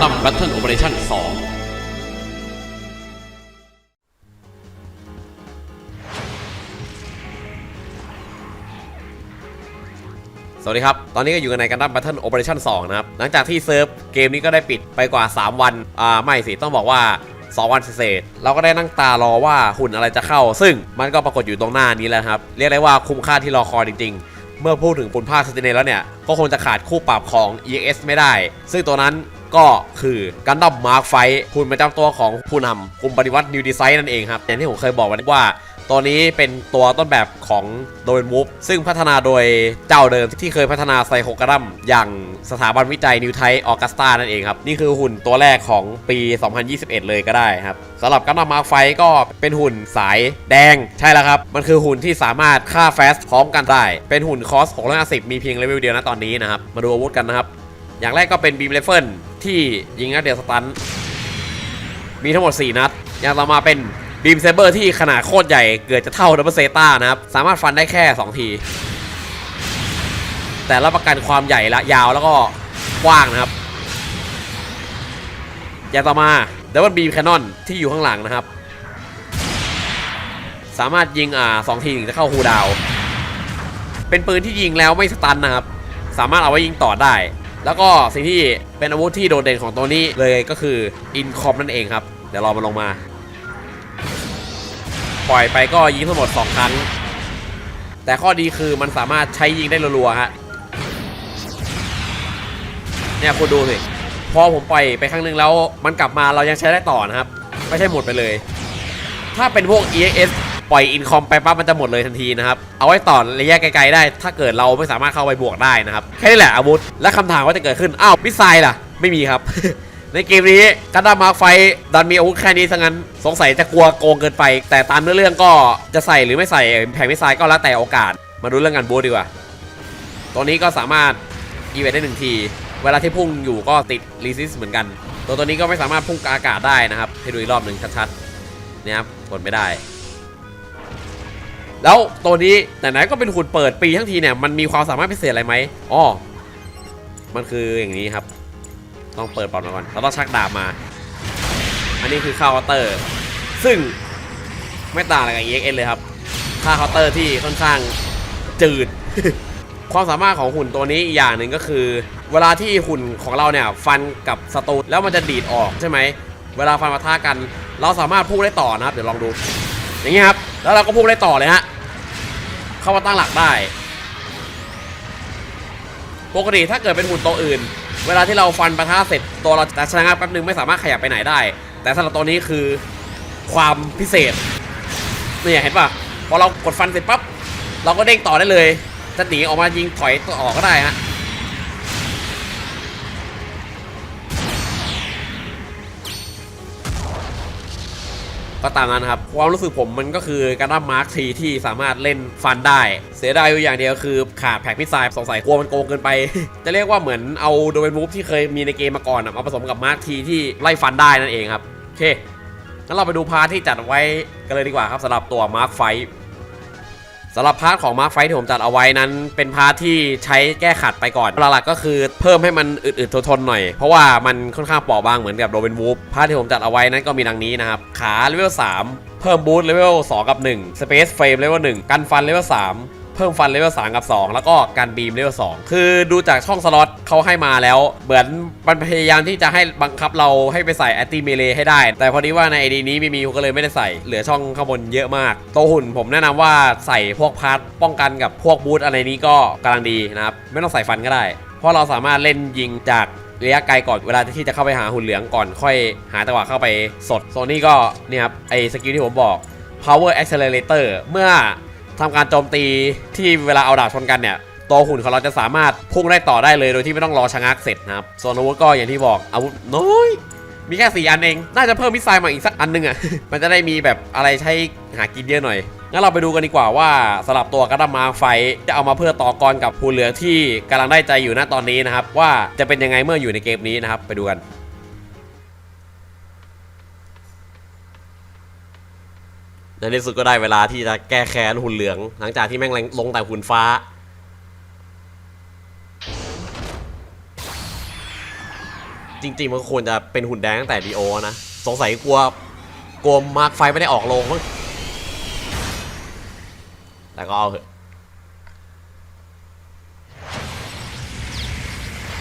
โอเวอร์ซีกันดั้มแบทเทิลโอเปอเรชั่น2สวัสดีครับ ตอนนี้ก็อยู่กันในกันดั้ม Battle Operation 2 นะครับ หลังจากที่เซิร์ฟเกมนี้ก็ได้ปิดไปกว่า 3 วัน อ่า ไม่สิ ต้องบอกว่า 2 วันเศษ เราก็ได้นั่งตารอว่าหุ่นอะไรจะเข้า ซึ่งมันก็ปรากฏอยู่ตรงหน้านี้แล้วครับ เรียกได้ว่าคุ้มค่าที่รอคอยจริง ๆ เมื่อพูดถึงปุ่นภาคสตินเนแล้วเนี่ย ก็คงจะขาดคู่ปรับของ EX ไม่ได้ ซึ่งตัวนั้น ก็คือกันดั้มาร์คไฟหุ่นประจำตัวของผู้นำกลุ่มปฏิวัติ New Design นั่นเองครับอย่างที่ผมเคยบอกไว้ว่าตัวนี้เป็นตัวต้นแบบของโดนมูฟซึ่งพัฒนาโดยเจ้าเดิมที่เคยพัฒนาไซโคกรัมอย่างสถาบันวิจัยนิวไทออกัสตานั่นเองครับ นี่คือหุ่นตัวแรกของปี 2021 เลยก็ได้ครับสำหรับกัมดัมมาร์คไฟก็เป็นหุ่นสายแดงใช่แล้วครับ มันคือหุ่นที่สามารถฆ่าแฟสพร้อมกันได้ เป็นหุ่นคอส650มีเพียงเลเวลเดียวนะตอนนี้นะครับ มาดูอาวุธกันนะครับ อย่างแรกก็เป็นบีมไรเฟิล ที่ยิงนัดเดียวสตัน มีทั้งหมด 4 นัด อย่างต่อมาเป็นบีมเซเบอร์ที่ขนาดโคตรใหญ่ เกือบจะเท่าดับเบิลเซต้านะครับ สามารถฟันได้แค่ 2 ที แต่รับประกันความใหญ่ละยาวแล้วก็กว้างนะครับ อย่างต่อมาดับเบิลบีมแคนนอนที่อยู่ข้างหลังนะครับ สามารถยิงอ่าสองทีถึงจะเข้าฮูดาว เป็นปืนที่ยิงแล้วไม่สตันนะครับ สามารถเอาไว้ยิงต่อได้ แล้วก็สิ่งที่เป็นอาวุธที่โดดเด่นของตัวนี้เลยก็คืออินคอมนั่นเองครับ เดี๋ยวรอมันลงมา ปล่อยไปก็ยิงทั้งหมด 2 ครั้ง แต่ข้อดีคือมันสามารถใช้ยิงได้รัวๆฮะเนี่ยคุณดูสิพอผมปล่อยไปครั้งหนึ่งแล้ว มันกลับมาเรายังใช้ได้ต่อนะครับ ไม่ใช่หมดไปเลย ถ้าเป็นพวก EX ปล่อยอินคอมไปปั๊บมันจะหมดเลยทันทีนะครับ เอาไว้ต่อระยะไกลๆได้ ถ้าเกิดเราไม่สามารถเข้าไปบวกได้นะครับ แค่นี้แหละอาวุธ และคำถามว่าจะเกิดขึ้น อ้าวมิสไซล์ล่ะ ไม่มีครับ ในเกมนี้กันดั้มาร์คไฟดันมีอาวุธแค่นี้ซะงั้น สงสัยจะกลัวโกงเกินไป แต่ตามเนื้อเรื่องก็จะใส่หรือไม่ใส่แผงมิสไซล์ก็แล้วแต่โอกาส มาดูเรื่องการบูทดีกว่าตัวนี้ก็สามารถอีเวนต์ได้หนึ่งทีเวลาที่พุ่งอยู่ก็ติดรีซิสเหมือนกัน ตัวตัวนี้ก็ไม่สามารถพุ่งอากาศได้นะครับ ให้ดูอีกรอบหนึ่งชัดๆนี่ยครับกดไม่ได้ แล้วตัวนี้ไหนๆก็เป็นหุ่นเปิดปีทั้งทีเนี่ยมันมีความสามารถพิเศษอะไรไหมอ๋อมันคืออย่างนี้ครับ ต้องเปิดปอมมาก่อนเราต้องชักดาบมา อันนี้คือคาเคาน์เตอร์ ซึ่งไม่ต่างอะไรกับ EXN เลยครับค่าเคาน์เตอร์ที่ค่อนข้างจืด ความสามารถของหุ่นตัวนี้อีกอย่างหนึ่งก็คือ เวลาที่หุ่นของเราเนี่ยฟันกับศัตรูแล้วมันจะดีดออกใช่ไหม เวลาฟันมาท่ากัน เราสามารถพุ่งได้ต่อนะครับ เดี๋ยวลองดู อย่างนี้ครับ แล้วเราก็พุ่งได้ต่อเลยฮะ เข้ามาตั้งหลักได้ ปกติถ้าเกิดเป็นหุ่นตัวอื่น เวลาที่เราฟันปะทะเสร็จตัวเราจะชะงักแป๊บนึงไม่สามารถขยับไปไหนได้ แต่สำหรับตัวนี้คือความพิเศษเนี่ยเห็นปะพอเรากดฟันเสร็จปั๊บเราก็เด้งต่อได้เลยจะหนีออกมายิงถอยต่อก็ได้ฮะ ก็ตามนั้นครับ ความรู้สึกผมมันก็คือการดั้มมาร์คทีที่สามารถเล่นฟันได้ เสียดายอยู่อย่างเดียวคือขาดแพ็กมิสไซล์สงสัยกลัวมันโกงเกินไป จะเรียกว่าเหมือนเอาโดเวนมูฟที่เคยมีในเกมมาก่อนมาผสมกับมาร์คทีที่ไล่ฟันได้นั่นเองครับโอเคงั้นเราไปดูพาร์ทที่จัดไว้กันเลยดีกว่าครับสำหรับตัวมาร์คไฟ สำหรับพาร์ทของมาร์คไฟที่ผมจัดเอาไว้นั้น เป็นพาร์ทที่ใช้แก้ขัดไปก่อนหลักๆก็คือเพิ่มให้มันอึดๆทนๆหน่อย เพราะว่ามันค่อนข้างเปราะบางเหมือนกับโดเบนวูฟพาร์ทที่ผมจัดเอาไว้นั้นก็มีดังนี้นะครับ ขาเลเวล3เพิ่มบูทเลเวล2กับ 1 Space Frame เลเวล1กันฟันเลเวล3 พิ่มฟันเลเวล3กับ 2 แล้วก็การบีมเลเวล2คือดูจากช่องสล็อตเขาให้มาแล้ว เหมือนมันพยายามที่จะให้บังคับเราให้ไปใส่แอตติเมเลให้ได้ แต่พอดีว่าในไอดีนี้ไม่มีก็เลยไม่ได้ใส่ เหลือช่องข้างบนเยอะมากตัวหุ่นผมแนะนำว่าใส่พวกพาร์ทป้องกันกับพวกบูทอะไรนี้ก็กำลังดีนะครับไม่ต้องใส่ฟันก็ได้ เพราะเราสามารถเล่นยิงจากระยะไกลก่อนเวลาที่จะเข้าไปหาหุ่นเหลืองก่อนค่อยหาจังหวะเข้าไปสดโซนนี้ก็เนี่ยครับไอสกิลที่ผมบอก power accelerator เมื่อ ทำการโจมตีที่เวลาเอาดาบชนกันเนี่ยตัวหุ่นของเราจะสามารถพุ่งได้ต่อได้เลยโดยที่ไม่ต้องรอชะงักเสร็จนะครับส่วนอาวุธก็อย่างที่บอกอาวุธน้อยมีแค่สี่อันเอง น่าจะเพิ่มมิสไซล์มาอีกสักอันหนึงอะ มันจะได้มีแบบอะไรใช้หากินเยอะหน่อย งั้นเราไปดูกันดีกว่าว่าสำหรับตัวกระดมมาไฟจะเอามาเพื่อต่อกรกับผู้เหลือที่กำลังได้ใจอยู่ณตอนนี้นะครับ ว่าจะเป็นยังไงเมื่ออยู่ในเกมนี้นะครับ ไปดูกัน ในที่สุดก็ได้เวลาที่จะแก้แค้นหุ่นเหลือง หลังจากที่แม่งลงแต่หุ่นฟ้า จริงๆมันควรจะเป็นหุ่นแดงตั้งแต่ดีโอนะ สงสัยกลัวกลัวมาร์คไฟไม่ได้ออกโรงมั้งแต่ก็เอาเถอะ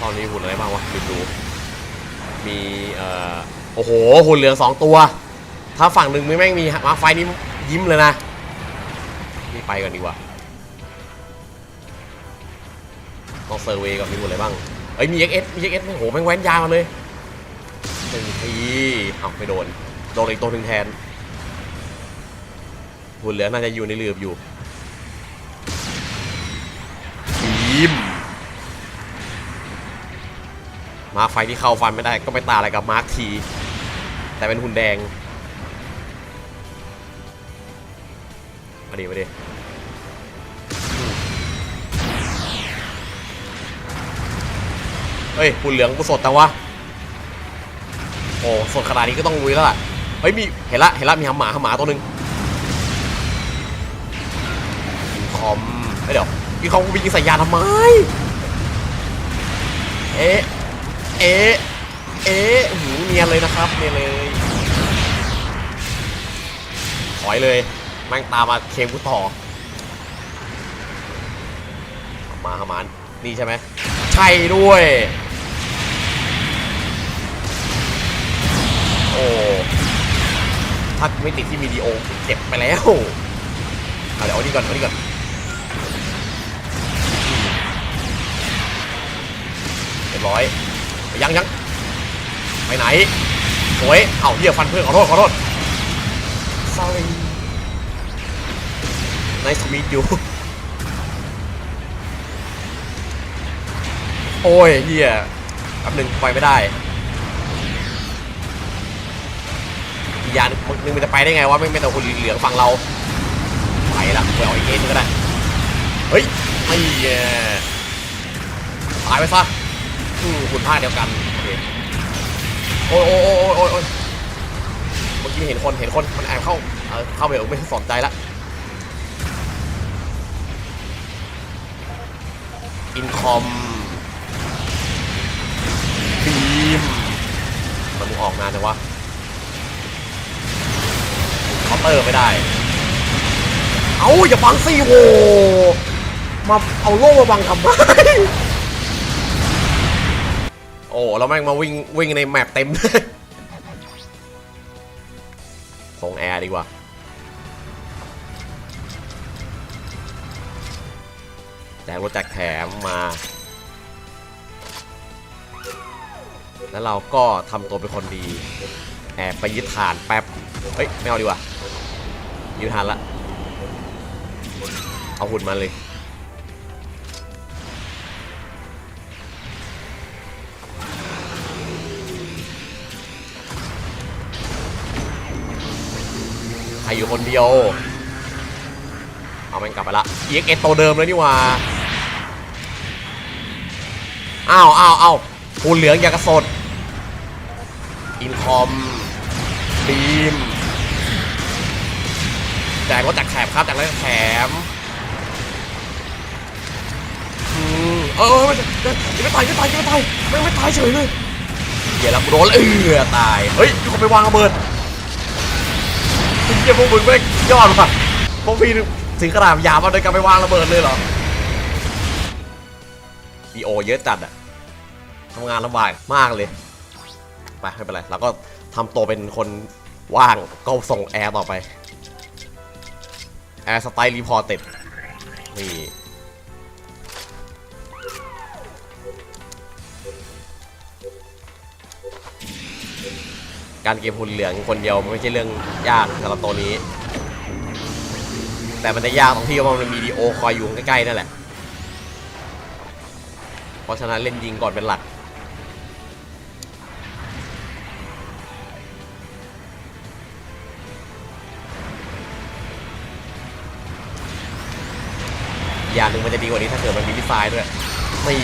ตอนนี้หุ่นอะไรบ้างวะดูดูมีเอ่อโอ้โหหุ่นเหลืองสองตัว ถ้าฝั่งหนึ่งไม่แม่งมีมาไฟนี่ยิ้มเลยนะ นี่ไปก่อนดีกว่าต้องเซอร์เวย์ก่อนมีหุ่นอะไรบ้าง เอ้ยมี XS มี XS โอ้โหแม่งแว้นยาวเลยหนึ่งทีเอาไม่โดน โดนอีกตัวหนึ่งแทนหุ่นเหลือน่าจะอยู่ในเรืออยู่บีมมาไฟที่เข้าฟันไม่ได้ก็ไปตาอะไรกับมาร์คที แต่เป็นหุ่นแดง มาดิมาดิเฮ้ยหุ่นเหลืองกูสดแต่วะโอ้สดขนาดนี้ก็ต้องลุยแล้วล่ะเฮ้ยมีเห็นละเห็นละมีหำหมาหำหมาตัวหนึ่งกินคอมเฮ้ยเดี๋ยวกินคอมกูไปยิงส่ยาทำไมเอ๊ะเอ๊ะเอ๊ะหูเนียนเลยนะครับเนียนเลยถอยเลย แม่งตามมาเคมกูต่อมาหามันนี่ใช่ไหมใช่ด้วย โอ้ถ้าไม่ติดที่มีดีโอเก็บไปแล้วเอาเดี๋ยวเอานี่ก่อนเอานี่ก่อนเรียบร้อยยังยังไปไหนโอ้ยเอาเหี้ยฟันเพื่อนขอโทษขอโทษ sorry nice to meet you โอ้ยเหี้ยแป๊บหนึ่งไปไม่ได้อีกอย่างหนึงมันจะไปได้ไงวะไม่ไม่แต่คนเหลืองฝั่งเรา ไปละไปเอาอีกเอ็นงก็ได้ เฮ้ยไม่แย่ตายไปซะอืมคุณพลาดเดียวกันโอเคโอ้ยโอ้ยโอ้ยโอ้ยโอ้ยเมื่อกี้เห็นคนเห็นคนมันแอบเข้าเออเข้าไปเออไม่สนใจละ อินคอมบีมมันมึงออกนานจังวะเคาน์เตอร์ไม่ได้ เอาอย่าบังสิโวมาเอาโล่มาบังทำไมโอ้แล้วแม่งมาวิ่งวิ่งในแมปเต็มเลยส่งแอร์ดีกว่า แจกรถแจกแถมมา แล้วเราก็ทำตัวเป็นคนดี แอบไปยึดฐานแป๊บ เฮ้ย ไม่เอาดีกว่ายึดฐานละ เอาหุ่นมาเลย ใครอยู่คนเดียว เอามันกลับไปละ EXS ตัวเดิมเลยนี่ว่า อ้าวอ้าวอ้าวคูเหลืองอยากกระสดอินคอมบีมแจกรถจากแถบครับแจกรถจากแถมอืมเออไม่ไม่ตายไม่ตายไม่ตายไม่ไม่ตายเฉยเลยเหี้ยแล้วกูโดนเออตาย เฮ้ยมีคนไปวางระเบิดเหี้ยพวกมึงไม่ยอดว่ะพวกพี่ถึงขนาดยาวมาโดยการไปวางระเบิดเลยเหรอดีโอเยอะจัดอะ ทำงานลำบากมากเลย ไปไม่เป็นไรเราก็ทำตัวเป็นคนว่างก็ส่งแอร์ต่อไป แอร์สไตล์รีพอร์ตเต็ดนี่การเก็บหุ่นเหลืองคนเดียวมันไม่ใช่เรื่องยากสำหรับตัวนี้ แต่มันจะยากตรงที่ว่ามันมีดีโอคอยอยู่ใกล้ๆนั่นแหละ เพราะฉะนั้นเล่นยิงก่อนเป็นหลัก อย่างหนึ่งมันจะดีกว่านี้ถ้าเกิดมันมีมิสไซล์ด้วยไม่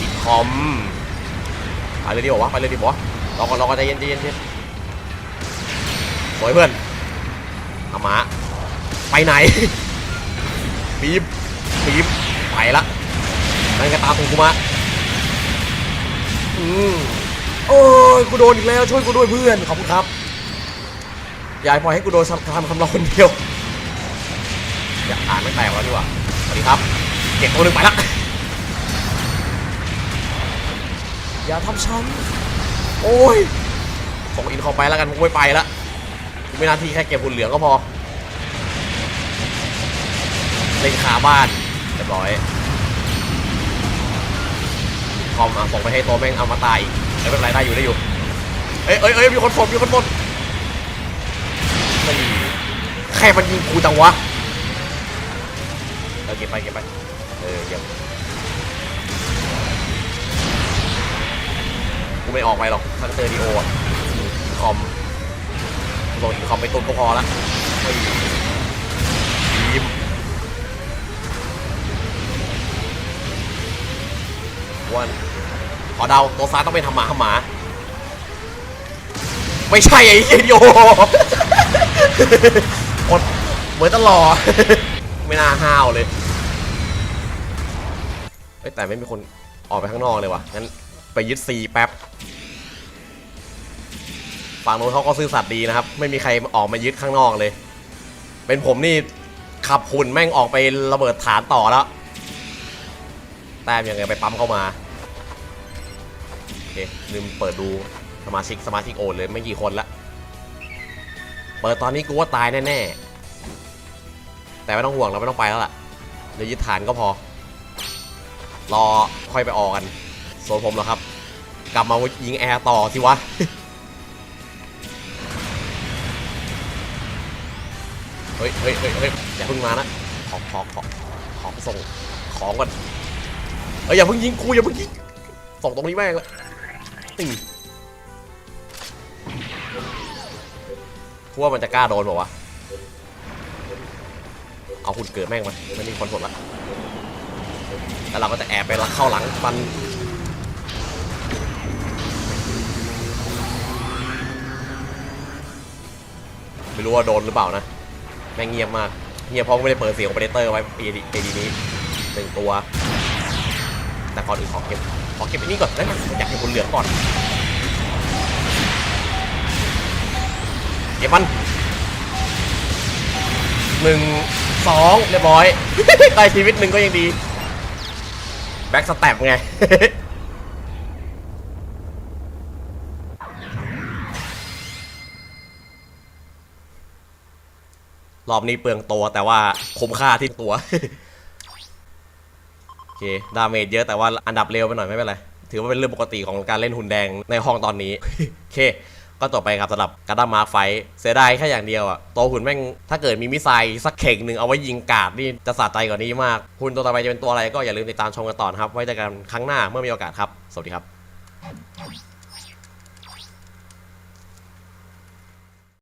อีกคอมไปเลยดีกว่าวะไปเลยดีกว่ารอก่อนรอก่อนใจเย็นใจเย็นใจเย็นสวยเพื่อนเอามาไปไหนบีบบีบไปละนั่นก็ตามของกูมาอืมโอ้ยกูโดนอีกแล้วช่วยกูด้วยเพื่อนขอบคุณครับอย่าปล่อยให้กูโดนทำทำคำเราคนเดียว อย่าอ่านไม่แตกแล้วดีกว่าสวัสดีครับเก็บตัวหนึ่งไปละอย่าทำฉันโอ้ยส่งอินเข้าไปแล้วกันกูไม่ไปละกูไม่หนาทีแค่เก็บหุ่นเหลืองก็พอเล็งขาบ้านเรียบร้อยคอมอะส่งไปให้ตัวแม่งเอามาตายอีกไม่เป็นไรได้อยู่ได้อยู่เอ้ยเอ้ยเอ้ยมีคนฝนมีคนฝนไม่ใครมันยิงกูจังวะเออเก็บไปเก็บไปเออเก็บกูไม่ออกไปหรอกทั้งเจอดีโออะคอมส่งอีกคอมไปตุนก็พอละไม่ยิ้มวันขอเดาตัวซ้ายต้องเป็นทำหมาทำหมา ไม่ใช่ไอ้เหี้ยโยอดเหมือนตลอดไม่น่าห้าวเลย แต่ไม่มีคนออกไปข้างนอกเลยวะงั้นไปยึดซีแป๊บฝั่งโน้นเขาก็ซื่อสัตย์ดีนะครับ ไม่มีใครออกมายึดข้างนอกเลย เป็นผมนี่ขับหุ่นแม่งออกไประเบิดฐานต่อแล้ว แต้มยังไงไปปั๊มเข้ามาโอเคลืมเปิดดูสมาชิกสมาชิกโอนเลยไม่กี่คนละ เปิดตอนนี้กูว่าตายแน่ๆ แต่ไม่ต้องห่วงเราไม่ต้องไปแล้วล่ะเดี๋ยวยึดฐานก็พอ รอค่อยไปออกกันส่วนผมเหรอครับ กลับมายิงแอร์ต่อสิวะเฮ้ยเฮ้ยเฮ้ยเฮ้ยอย่าเพิ่งมานะขอขอขอขอส่งของก่อนเฮ้ยอย่าเพิ่งยิงกูอย่าเพิ่งยิงส่งตรงนี้แม่งเลยตีกูว่ามันจะกล้าโดนบอกว่าวะเอาหุ่นเกิดแม่งมาไม่มีคนสนละ แล้วเราก็จะแอบไปลักเข้าหลังฟันไม่รู้ว่าโดนหรือเปล่านะ แม่งเงียบมากเงียบเพราะไม่ได้เปิดเสียงโอเปเรเตอร์ไว้ปีดีปีนี้หนึ่งตัว แต่ก่อนอื่นขอเก็บขอเก็บอันนี้ก่อนได้ไหมอยากเก็บบนเหลืองก่อน เก็บมันหนึ่งสองเรียบร้อยได้ชีวิตหนึ่งก็ยังดี แบ็กสแตปไง รอบนี้เปลืองตัวแต่ว่าคุ้มค่าที่ตัว โอเค ดาเมจเยอะแต่ว่าอันดับเร็วไปหน่อยไม่เป็นไร ถือว่าเป็นเรื่องปกติของการเล่นหุ่นแดงในห้องตอนนี้ โอเค ก็จบไปครับสำหรับการ์ดมาไฟ เสียดายแค่อย่างเดียวอะตัวหุ่นแม่งถ้าเกิดมีมิไซล์สักเข่งหนึ่งเอาไว้ยิงกาดนี่จะสะใจกว่านี้มาก หุ่นตัวต่อไปจะเป็นตัวอะไรก็อย่าลืมติดตามชมกันต่อนะครับ ไว้เจอกันครั้งหน้าเมื่อมีโอกาสครับ สวัสดีครับ